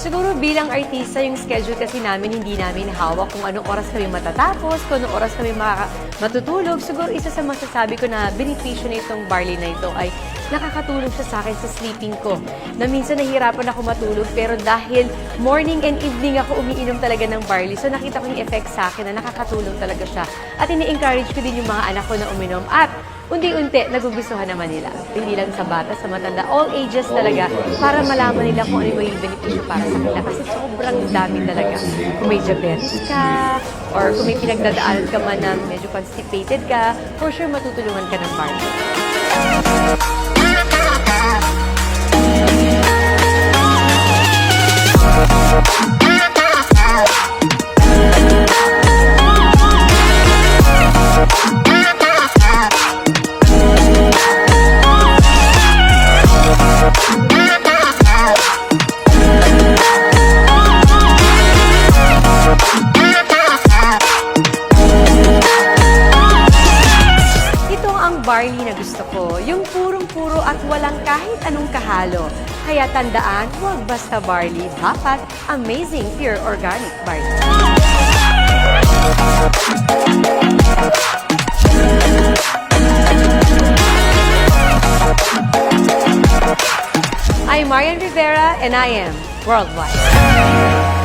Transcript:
Siguro bilang artista, yung schedule kasi namin, hindi namin hawak kung anong oras kami matatapos, kung anong oras kami matutulog. Siguro isa sa masasabi ko na beneficyo na itong barley na ito ay nakakatulong siya sa akin sa sleeping ko. Na minsan nahihirapan ako matulog, pero dahil morning and evening ako umiinom talaga ng barley, so nakita ko yung effect sa akin na nakakatulong talaga siya. At ini-encourage ko din yung mga anak ko na uminom. At unti-unti, nagugustuhan naman nila. Hindi lang sa bata, sa matanda, all ages talaga, para malaman nila kung ano yung beneficyo para sa kanila. Kasi sobrang dami talaga. Kung may diabetes ka, or kung may pinagdadaanan ka man na medyo constipated ka, for sure matutulungan ka ng barley. Barley na gusto ko. Yung purong-puro at walang kahit anong kahalo. Kaya tandaan, huwag basta barley. Dapat amazing pure organic barley. I'm Marian Rivera and I am Worldwide.